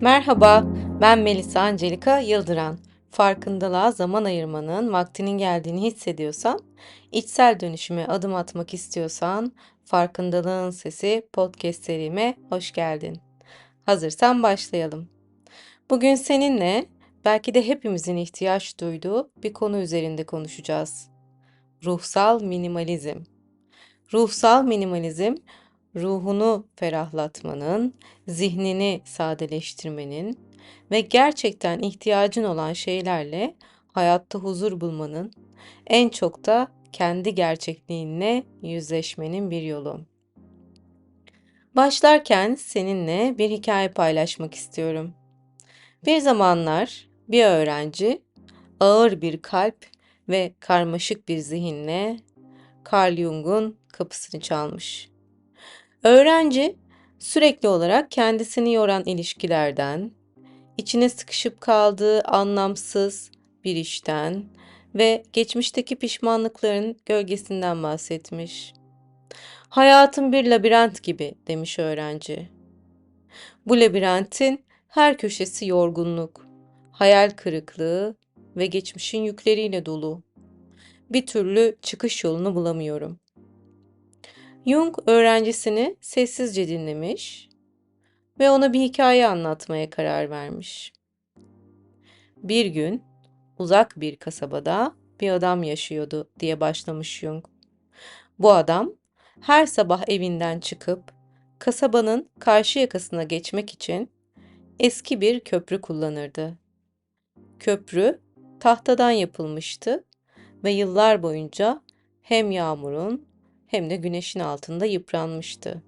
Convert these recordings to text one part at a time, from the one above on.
Merhaba, ben Melisa Angelika Yıldıran. Farkındalığa zaman ayırmanın vaktinin geldiğini hissediyorsan, içsel dönüşüme adım atmak istiyorsan, Farkındalığın Sesi podcast serime hoş geldin. Hazırsan başlayalım. Bugün seninle belki de hepimizin ihtiyaç duyduğu bir konu üzerinde konuşacağız. Ruhsal minimalizm. Ruhsal minimalizm, ruhunu ferahlatmanın, zihnini sadeleştirmenin ve gerçekten ihtiyacın olan şeylerle hayatta huzur bulmanın, en çok da kendi gerçekliğinle yüzleşmenin bir yolu. Başlarken seninle bir hikaye paylaşmak istiyorum. Bir zamanlar bir öğrenci ağır bir kalp ve karmaşık bir zihinle Carl Jung'un kapısını çalmış. Öğrenci sürekli olarak kendisini yoran ilişkilerden, içine sıkışıp kaldığı anlamsız bir işten ve geçmişteki pişmanlıkların gölgesinden bahsetmiş. Hayatım bir labirent gibi demiş öğrenci. Bu labirentin her köşesi yorgunluk, hayal kırıklığı ve geçmişin yükleriyle dolu. Bir türlü çıkış yolunu bulamıyorum. Jung öğrencisini sessizce dinlemiş ve ona bir hikaye anlatmaya karar vermiş. Bir gün uzak bir kasabada bir adam yaşıyordu diye başlamış Jung. Bu adam her sabah evinden çıkıp kasabanın karşı yakasına geçmek için eski bir köprü kullanırdı. Köprü tahtadan yapılmıştı ve yıllar boyunca hem yağmurun hem de güneşin altında yıpranmıştı.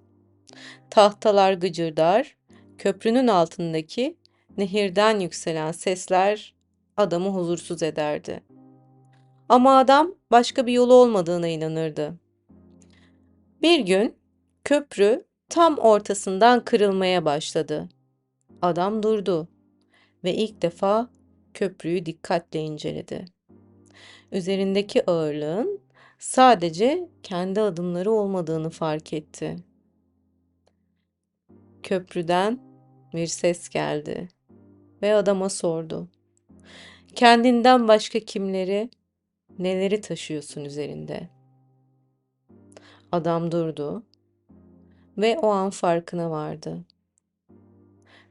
Tahtalar gıcırdar, köprünün altındaki nehirden yükselen sesler adamı huzursuz ederdi. Ama adam başka bir yolu olmadığına inanırdı. Bir gün köprü tam ortasından kırılmaya başladı. Adam durdu ve ilk defa köprüyü dikkatle inceledi. Üzerindeki ağırlığın sadece kendi adımları olmadığını fark etti. Köprüden bir ses geldi ve adama sordu. Kendinden başka kimleri, neleri taşıyorsun üzerinde? Adam durdu ve o an farkına vardı.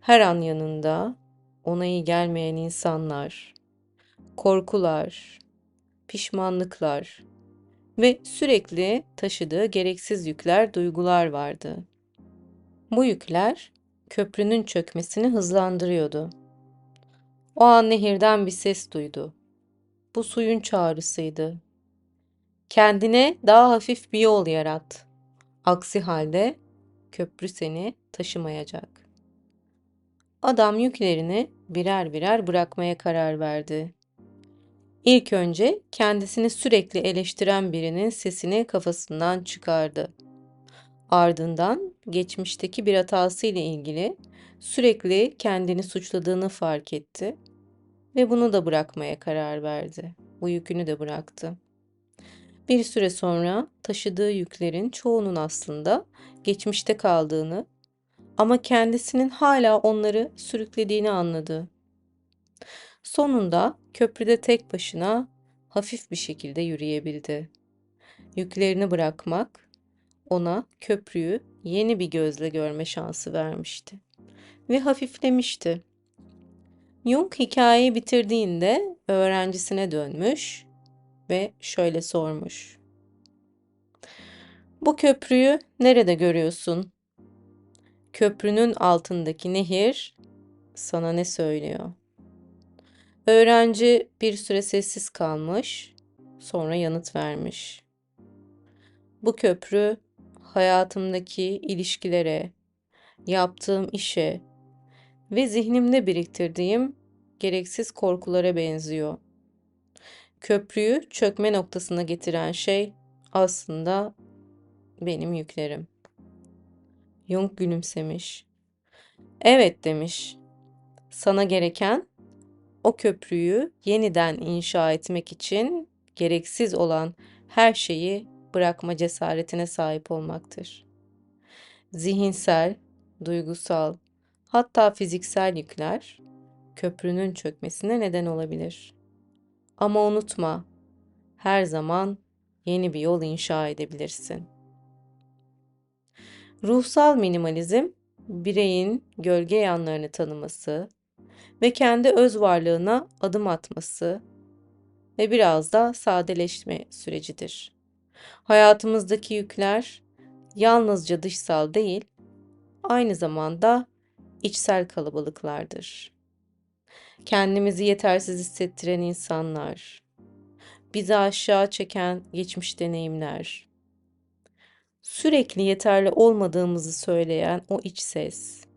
Her an yanında ona iyi gelmeyen insanlar, korkular, pişmanlıklar ve sürekli taşıdığı gereksiz yükler, duygular vardı. Bu yükler köprünün çökmesini hızlandırıyordu. O an nehirden bir ses duydu. Bu suyun çağrısıydı. Kendine daha hafif bir yol yarat. Aksi halde köprü seni taşımayacak. Adam yüklerini birer birer bırakmaya karar verdi. İlk önce kendisini sürekli eleştiren birinin sesini kafasından çıkardı. Ardından geçmişteki bir hatası ile ilgili sürekli kendini suçladığını fark etti ve bunu da bırakmaya karar verdi. Bu yükünü de bıraktı. Bir süre sonra taşıdığı yüklerin çoğunun aslında geçmişte kaldığını ama kendisinin hala onları sürüklediğini anladı. Sonunda köprüde tek başına hafif bir şekilde yürüyebildi. Yüklerini bırakmak ona köprüyü yeni bir gözle görme şansı vermişti ve hafiflemişti. Jung hikayeyi bitirdiğinde öğrencisine dönmüş ve şöyle sormuş. Bu köprüyü nerede görüyorsun? Köprünün altındaki nehir sana ne söylüyor? Öğrenci bir süre sessiz kalmış, sonra yanıt vermiş. Bu köprü hayatımdaki ilişkilere, yaptığım işe ve zihnimde biriktirdiğim gereksiz korkulara benziyor. Köprüyü çökme noktasına getiren şey aslında benim yüklerim. Jung gülümsemiş. Evet demiş. Sana gereken o köprüyü yeniden inşa etmek için gereksiz olan her şeyi bırakma cesaretine sahip olmaktır. Zihinsel, duygusal, hatta fiziksel yükler köprünün çökmesine neden olabilir. Ama unutma, her zaman yeni bir yol inşa edebilirsin. Ruhsal minimalizm, bireyin gölge yanlarını tanıması ve kendi öz varlığına adım atması ve biraz da sadeleşme sürecidir. Hayatımızdaki yükler yalnızca dışsal değil, aynı zamanda içsel kalabalıklardır. Kendimizi yetersiz hissettiren insanlar, bizi aşağı çeken geçmiş deneyimler, sürekli yeterli olmadığımızı söyleyen o iç ses.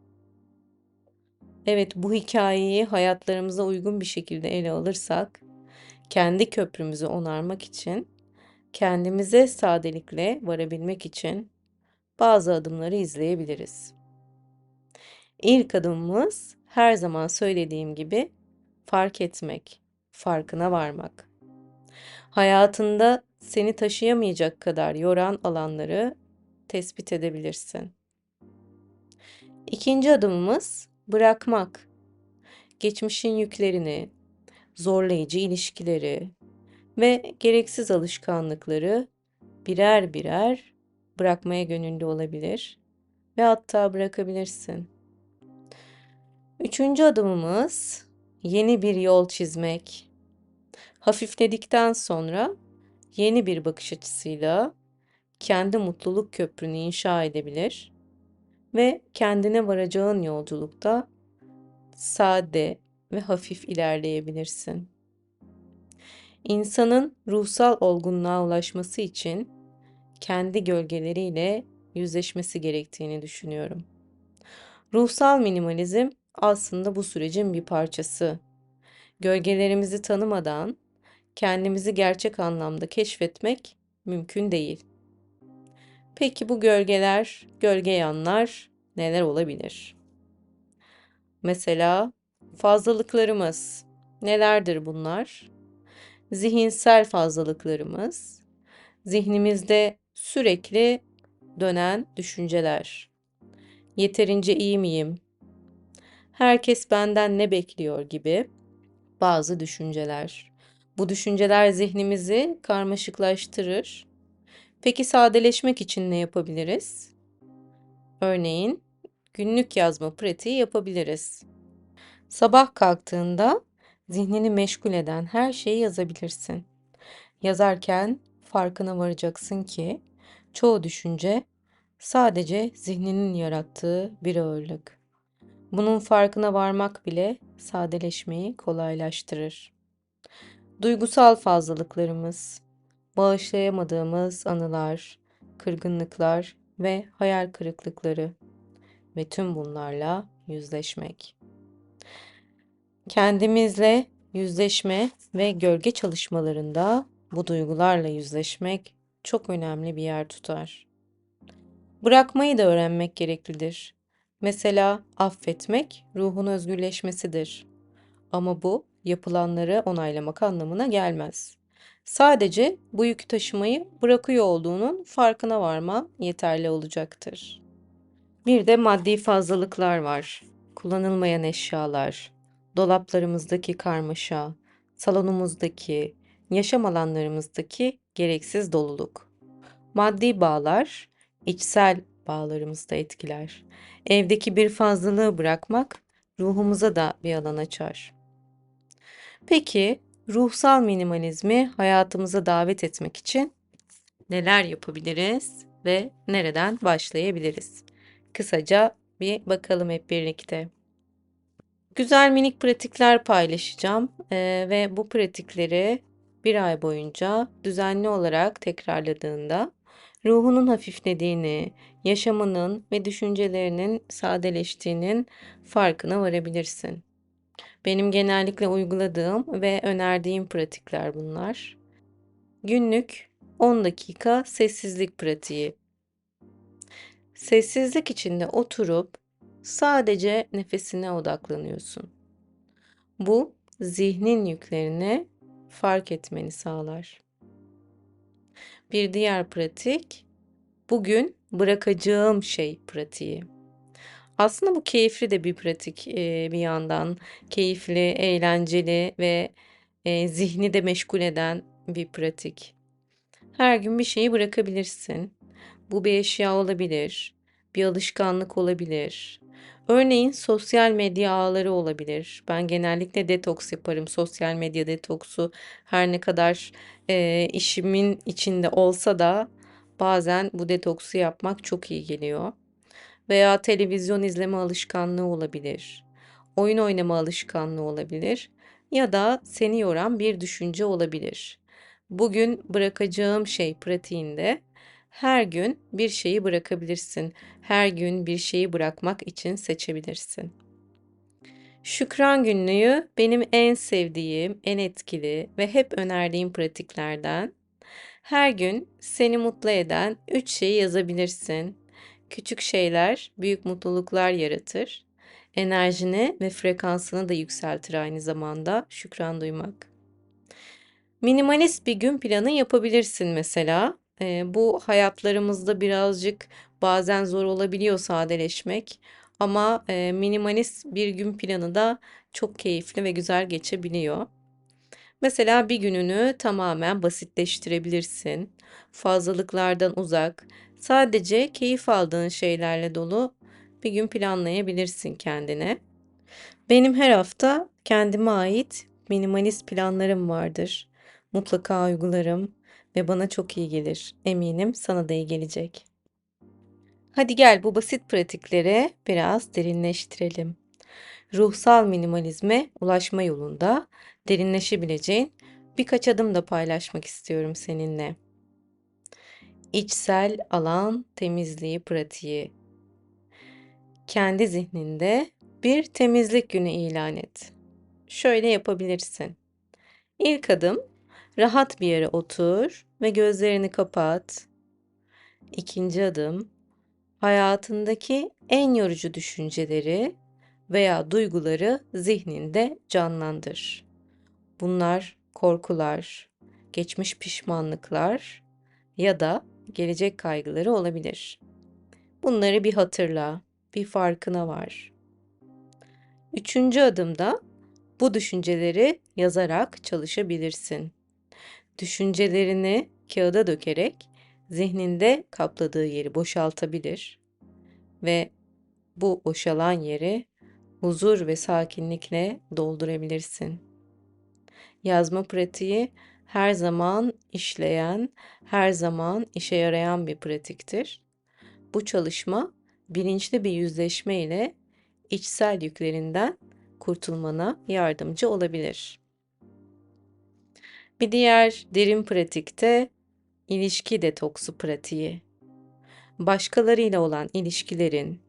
Evet, bu hikayeyi hayatlarımıza uygun bir şekilde ele alırsak, kendi köprümüzü onarmak için, kendimize sadelikle varabilmek için bazı adımları izleyebiliriz. İlk adımımız her zaman söylediğim gibi fark etmek, farkına varmak. Hayatında seni taşıyamayacak kadar yoran alanları tespit edebilirsin. İkinci adımımız bırakmak. Geçmişin yüklerini, zorlayıcı ilişkileri ve gereksiz alışkanlıkları birer birer bırakmaya gönüllü olabilir ve hatta bırakabilirsin. Üçüncü adımımız yeni bir yol çizmek. Hafifledikten sonra yeni bir bakış açısıyla kendi mutluluk köprünü inşa edebilir ve kendine varacağın yolculukta sade ve hafif ilerleyebilirsin. İnsanın ruhsal olgunluğa ulaşması için kendi gölgeleriyle yüzleşmesi gerektiğini düşünüyorum. Ruhsal minimalizm aslında bu sürecin bir parçası. Gölgelerimizi tanımadan kendimizi gerçek anlamda keşfetmek mümkün değil. Peki bu gölgeler, gölge yanlar neler olabilir? Mesela fazlalıklarımız nelerdir bunlar? Zihinsel fazlalıklarımız, zihnimizde sürekli dönen düşünceler. Yeterince iyi miyim? Herkes benden ne bekliyor gibi bazı düşünceler. Bu düşünceler zihnimizi karmaşıklaştırır. Peki sadeleşmek için ne yapabiliriz? Örneğin günlük yazma pratiği yapabiliriz. Sabah kalktığında zihnini meşgul eden her şeyi yazabilirsin. Yazarken farkına varacaksın ki çoğu düşünce sadece zihninin yarattığı bir ağırlık. Bunun farkına varmak bile sadeleşmeyi kolaylaştırır. Duygusal fazlalıklarımız, bağışlayamadığımız anılar, kırgınlıklar ve hayal kırıklıkları ve tüm bunlarla yüzleşmek. Kendimizle yüzleşme ve gölge çalışmalarında bu duygularla yüzleşmek çok önemli bir yer tutar. Bırakmayı da öğrenmek gereklidir. Mesela affetmek ruhun özgürleşmesidir. Ama bu yapılanları onaylamak anlamına gelmez. Sadece bu yükü taşımayı bırakıyor olduğunun farkına varman yeterli olacaktır. Bir de maddi fazlalıklar var. Kullanılmayan eşyalar, dolaplarımızdaki karmaşa, salonumuzdaki, yaşam alanlarımızdaki gereksiz doluluk. Maddi bağlar içsel bağlarımızı da etkiler. Evdeki bir fazlalığı bırakmak ruhumuza da bir alan açar. Peki ruhsal minimalizmi hayatımıza davet etmek için neler yapabiliriz ve nereden başlayabiliriz? Kısaca bir bakalım hep birlikte. Güzel minik pratikler paylaşacağım ee, ve bu pratikleri bir ay boyunca düzenli olarak tekrarladığında ruhunun hafiflediğini, yaşamının ve düşüncelerinin sadeleştiğinin farkına varabilirsin. Benim genellikle uyguladığım ve önerdiğim pratikler bunlar. Günlük 10 dakika sessizlik pratiği. Sessizlik içinde oturup sadece nefesine odaklanıyorsun. Bu zihnin yüklerini fark etmeni sağlar. Bir diğer pratik bugün bırakacağım şey pratiği. Aslında bu keyifli de bir pratik, eee, bir yandan. Keyifli, eğlenceli ve, eee, zihni de meşgul eden bir pratik. Her gün bir şeyi bırakabilirsin. Bu bir eşya olabilir, bir alışkanlık olabilir. Örneğin sosyal medya ağları olabilir. Ben genellikle detoks yaparım. Sosyal medya detoksu her ne kadar, eee, işimin içinde olsa da bazen bu detoksu yapmak çok iyi geliyor. Veya televizyon izleme alışkanlığı olabilir. Oyun oynama alışkanlığı olabilir ya da seni yoran bir düşünce olabilir. Bugün bırakacağım şey pratiğinde her gün bir şeyi bırakabilirsin. Her gün bir şeyi bırakmak için seçebilirsin. Şükran günlüğü benim en sevdiğim, en etkili ve hep önerdiğim pratiklerden. Her gün seni mutlu eden 3 şeyi yazabilirsin. Küçük şeyler büyük mutluluklar yaratır. Enerjini ve frekansını da yükseltir aynı zamanda şükran duymak. Minimalist bir gün planı yapabilirsin mesela. Eee, bu hayatlarımızda birazcık bazen zor olabiliyor sadeleşmek ama eee, minimalist bir gün planı da çok keyifli ve güzel geçebiliyor. Mesela bir gününü tamamen basitleştirebilirsin. Fazlalıklardan uzak, sadece keyif aldığın şeylerle dolu bir gün planlayabilirsin kendine. Benim her hafta kendime ait minimalist planlarım vardır. Mutlaka uygularım ve bana çok iyi gelir. Eminim sana da iyi gelecek. Hadi gel bu basit pratikleri biraz derinleştirelim. Ruhsal minimalizme ulaşma yolunda derinleşebileceğin birkaç adım da paylaşmak istiyorum seninle. İçsel alan temizliği pratiği. Kendi zihninde bir temizlik günü ilan et. Şöyle yapabilirsin. İlk adım rahat bir yere otur ve gözlerini kapat. İkinci adım hayatındaki en yorucu düşünceleri veya duyguları zihninde canlandır. Bunlar korkular, geçmiş pişmanlıklar ya da gelecek kaygıları olabilir. Bunları bir hatırla, bir farkına var. Üçüncü adımda bu düşünceleri yazarak çalışabilirsin. Düşüncelerini kağıda dökerek zihninde kapladığı yeri boşaltabilir ve bu boşalan yeri huzur ve sakinlikle doldurabilirsin. Yazma pratiği her zaman işleyen, her zaman işe yarayan bir pratiktir. Bu çalışma bilinçli bir yüzleşme ile içsel yüklerinden kurtulmana yardımcı olabilir. Bir diğer derin pratikte ilişki detoksu pratiği. Başkalarıyla olan ilişkilerin,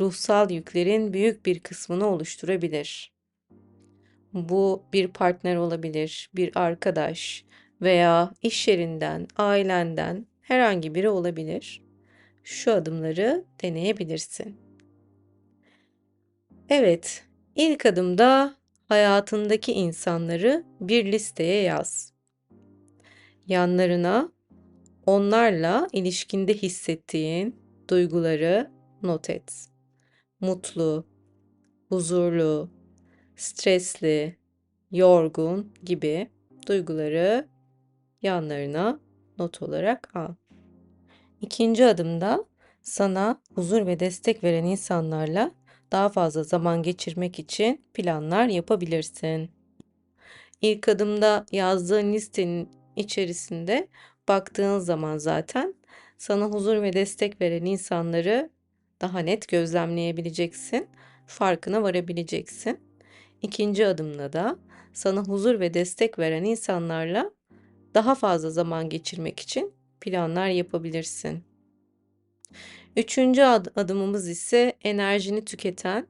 ruhsal yüklerin büyük bir kısmını oluşturabilir. Bu bir partner olabilir, bir arkadaş veya iş yerinden, ailenden herhangi biri olabilir. Şu adımları deneyebilirsin. Evet, ilk adımda hayatındaki insanları bir listeye yaz. Yanlarına onlarla ilişkinde hissettiğin duyguları not et mutlu, huzurlu, stresli, yorgun gibi duyguları yanlarına not olarak al. İkinci adımda sana huzur ve destek veren insanlarla daha fazla zaman geçirmek için planlar yapabilirsin. İlk adımda yazdığın listenin içerisinde baktığın zaman zaten sana huzur ve destek veren insanları daha net gözlemleyebileceksin, farkına varabileceksin. İkinci adımda da sana huzur ve destek veren insanlarla daha fazla zaman geçirmek için planlar yapabilirsin. Üçüncü ad- adımımız ise enerjini tüketen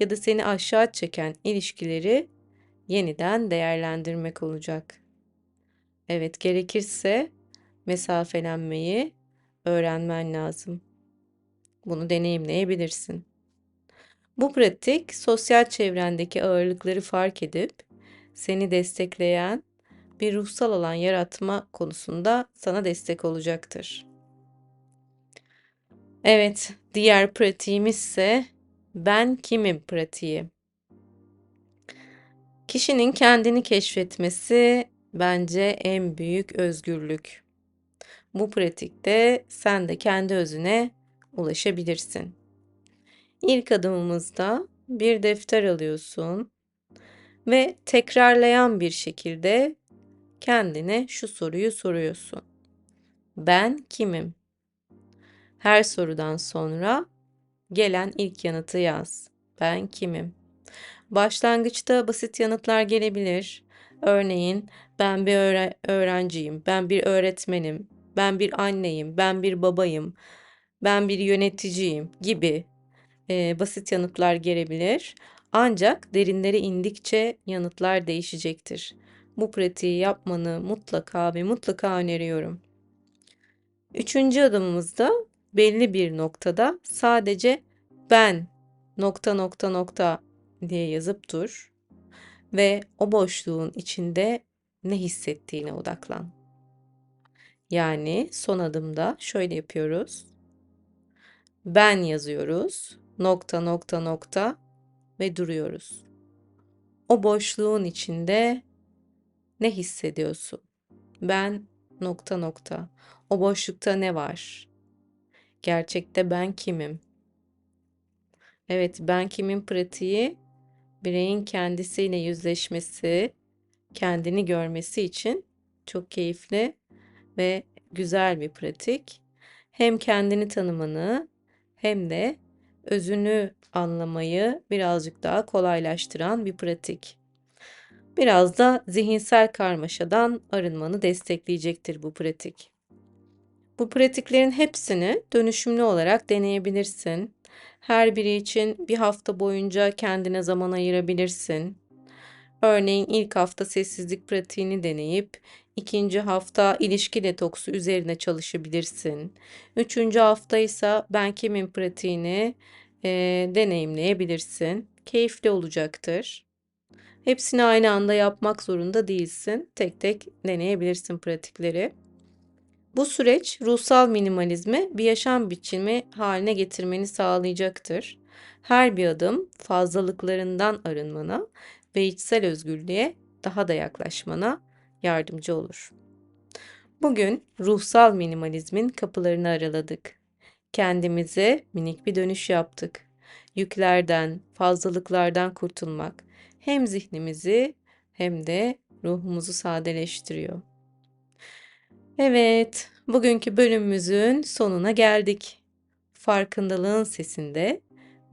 ya da seni aşağı çeken ilişkileri yeniden değerlendirmek olacak. Evet, gerekirse mesafelenmeyi öğrenmen lazım. Bunu deneyimleyebilirsin. Bu pratik sosyal çevrendeki ağırlıkları fark edip seni destekleyen bir ruhsal alan yaratma konusunda sana destek olacaktır. Evet, diğer pratiğimiz ise Ben kimim pratiği. Kişinin kendini keşfetmesi bence en büyük özgürlük. Bu pratikte sen de kendi özüne ulaşabilirsin. İlk adımımızda bir defter alıyorsun ve tekrarlayan bir şekilde kendine şu soruyu soruyorsun. Ben kimim? Her sorudan sonra gelen ilk yanıtı yaz. Ben kimim? Başlangıçta basit yanıtlar gelebilir. Örneğin ben bir öğre- öğrenciyim, ben bir öğretmenim, ben bir anneyim, ben bir babayım, ben bir yöneticiyim gibi e, basit yanıtlar gelebilir. Ancak derinlere indikçe yanıtlar değişecektir. Bu pratiği yapmanı mutlaka ve mutlaka öneriyorum. Üçüncü adımımızda belli bir noktada sadece ben nokta nokta nokta diye yazıp dur ve o boşluğun içinde ne hissettiğine odaklan. Yani son adımda şöyle yapıyoruz. Ben yazıyoruz. Nokta nokta nokta ve duruyoruz. O boşluğun içinde ne hissediyorsun? Ben nokta nokta. O boşlukta ne var? Gerçekte ben kimim? Evet, ben kimin pratiği bireyin kendisiyle yüzleşmesi, kendini görmesi için çok keyifli ve güzel bir pratik. Hem kendini tanımanı hem de özünü anlamayı birazcık daha kolaylaştıran bir pratik. Biraz da zihinsel karmaşadan arınmanı destekleyecektir bu pratik. Bu pratiklerin hepsini dönüşümlü olarak deneyebilirsin. Her biri için bir hafta boyunca kendine zaman ayırabilirsin. Örneğin ilk hafta sessizlik pratiğini deneyip ikinci hafta ilişki detoksu üzerine çalışabilirsin. Üçüncü hafta ise ben kimin pratiğini e, deneyimleyebilirsin. Keyifli olacaktır. Hepsini aynı anda yapmak zorunda değilsin. Tek tek deneyebilirsin pratikleri. Bu süreç ruhsal minimalizmi bir yaşam biçimi haline getirmeni sağlayacaktır. Her bir adım fazlalıklarından arınmana ve içsel özgürlüğe daha da yaklaşmana yardımcı olur. Bugün ruhsal minimalizmin kapılarını araladık. Kendimize minik bir dönüş yaptık. Yüklerden, fazlalıklardan kurtulmak hem zihnimizi hem de ruhumuzu sadeleştiriyor. Evet, bugünkü bölümümüzün sonuna geldik. Farkındalığın sesinde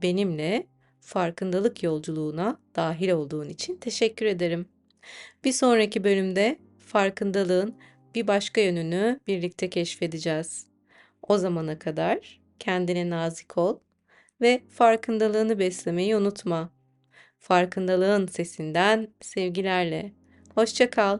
benimle farkındalık yolculuğuna dahil olduğun için teşekkür ederim. Bir sonraki bölümde farkındalığın bir başka yönünü birlikte keşfedeceğiz. O zamana kadar kendine nazik ol ve farkındalığını beslemeyi unutma. Farkındalığın sesinden sevgilerle. Hoşça kal.